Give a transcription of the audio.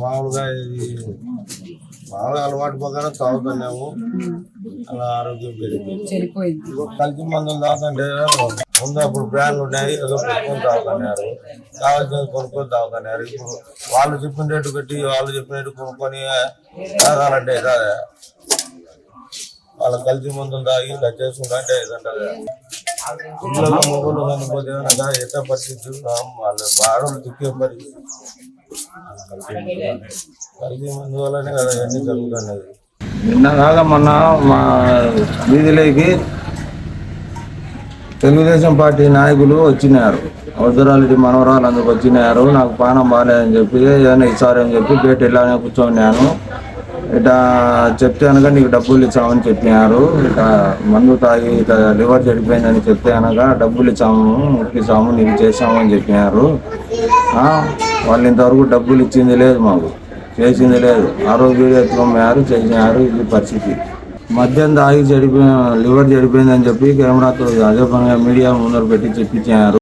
మామూలుగా ఇది మామూలుగా అలవాటు ప్రకారం తాగుతున్నాము. అలా ఆరోగ్యం పెరిగింది కలిసి మందులు తాగుతుంటే ముందు అప్పుడు బ్రాండ్లు ఉన్నాయి ఏదో పెట్టుకొని తాగుతున్నారు. కావాల్సినది కొనుక్కొని తాగుతున్నారు. ఇప్పుడు వాళ్ళు చెప్పిన రేటు పెట్టి వాళ్ళు చెప్పిన రేటు కొనుక్కొని తాగాలంటే కాదా వాళ్ళ కలిసి మందులు తాగి ఇలా చేసుకుంటా పిల్లలు మొగలు చనిపోతే ఏమన్నా ఎంత పరిస్థితి? వాళ్ళు ఆడవాళ్ళు దిక్కే పరిస్థితి. కలిసి కదా ఇవన్నీ నిన్న కాక మొన్న మా వీధిలోకి తెలుగుదేశం పార్టీ నాయకులు వచ్చినారు. వద్దరాలిటి మనవరాలు అందుకు వచ్చినారు. నాకు పానం బాగాలేదని చెప్పి ఏదైనా ఇచ్చారని చెప్పి బయట ఇలానే కూర్చోన్నాను. ఇట చెప్తే అనగా నీకు డబ్బులు ఇచ్చామని చెప్పినారు. ఇట మందు తాగి ఇట లివర్ చెడిపోయిందని చెప్తే అనగా డబ్బులు ఇచ్చాము ఇప్పిస్తాము నీకు చేసాము అని చెప్పినారు. వాళ్ళు ఇంతవరకు డబ్బులు ఇచ్చింది లేదు మాకు చేసింది లేదు. ఆరోగ్య ఎత్తుకోమన్నారు చేసినారు ఇది పరిస్థితి. మద్యం తాగి చెడిపోయిన లివర్ చెడిపోయిందని చెప్పి కెమెరాతో అదే పనిగా మీడియా ముందర పెట్టి చెప్పించారు.